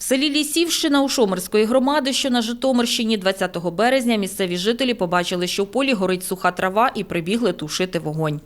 В селі Лісівщина у Шомерської громади, що на Житомирщині, 20 березня місцеві жителі побачили, що в полі горить суха трава і прибігли тушити вогонь.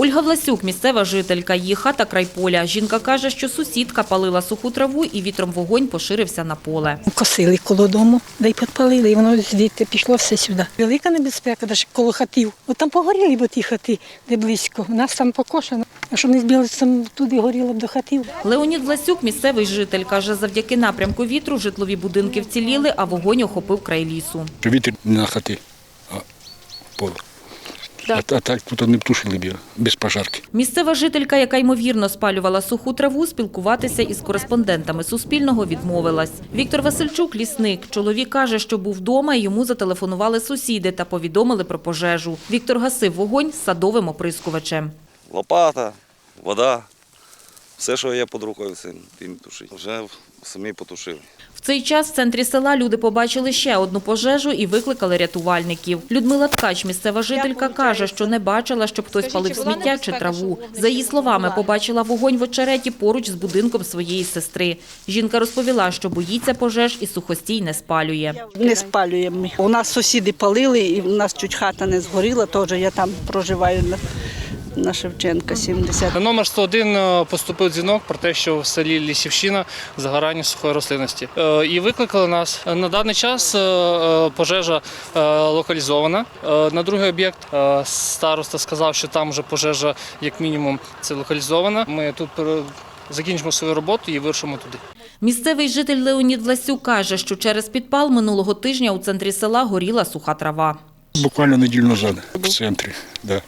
Ольга Власюк – місцева жителька. Її хата край поля. Жінка каже, що сусідка палила суху траву і вітром вогонь поширився на поле. Косили коло дому, да й підпалили, і воно звідти пішло все сюди. Велика небезпека, навіть коло хатів. От там погоріли б ті хати, де близько. У нас там покошено. А щоб не збіглися, там туди горіло б до хатів. Леонід Власюк – місцевий житель. Каже, завдяки напрямку вітру житлові будинки вціліли, а вогонь охопив край лісу. Вітер не на хати, а в поле. А, а так тут не птушили б без пожарки. Місцева жителька, яка ймовірно спалювала суху траву, спілкуватися із кореспондентами Суспільного відмовилась. Віктор Васильчук – лісник. Чоловік каже, що був вдома і йому зателефонували сусіди та повідомили про пожежу. Віктор гасив вогонь з садовим оприскувачем. лопата, вода. Все, що є під рукою, все тим тушить. Вже самі потушили. Цей час в центрі села люди побачили ще одну пожежу і викликали рятувальників. Людмила Ткач, місцева жителька, каже, що не бачила, щоб хтось палив сміття чи траву. За її словами, побачила вогонь в очереті поруч з будинком своєї сестри. Жінка розповіла, що боїться пожеж і сухостій не спалює. Не спалюємо. У нас сусіди палили, і в нас чуть хата не згоріла, теж я там проживаю на, Шевченка 70. На номер 101 е, поступив дзвінок про те, що в селі Лісівщина загорання сухої рослинності. Е, І викликали нас. На даний час е, пожежа локалізована. На другий об'єкт староста сказав, що там вже пожежа, як мінімум, це локалізована. Ми тут закінчимо свою роботу і вирушимо туди. Місцевий житель Леонід Власюк каже, що через підпал минулого тижня у центрі села горіла суха трава. Буквально неділю назад в центрі. Да.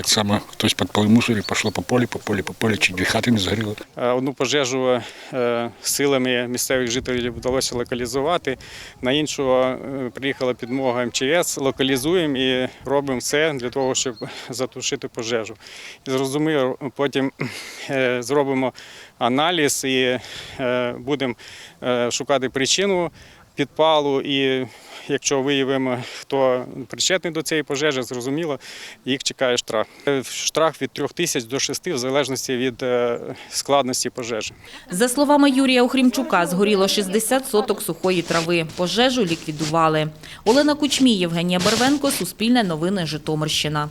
Так само хтось підпалив мусор і пішло по полі, по полі, по полі, чи дві хати не згоріли. Е, Одну пожежу е, силами місцевих жителів вдалося локалізувати. На іншу е, приїхала підмога МЧС. Локалізуємо і робимо все для того, щоб затушити пожежу. І зрозуміло, потім зробимо аналіз і будемо шукати причину підпалу. І якщо виявимо, хто причетний до цієї пожежі, зрозуміло, їх чекає штраф. Е, Штраф від 3 тисяч до 6 в залежності від е, складності пожежі. За словами Юрія Охрімчука, згоріло 60 соток сухої трави. Пожежу ліквідували. Олена Кучмій, Євгенія Барвенко, Суспільне новини, Житомирщина.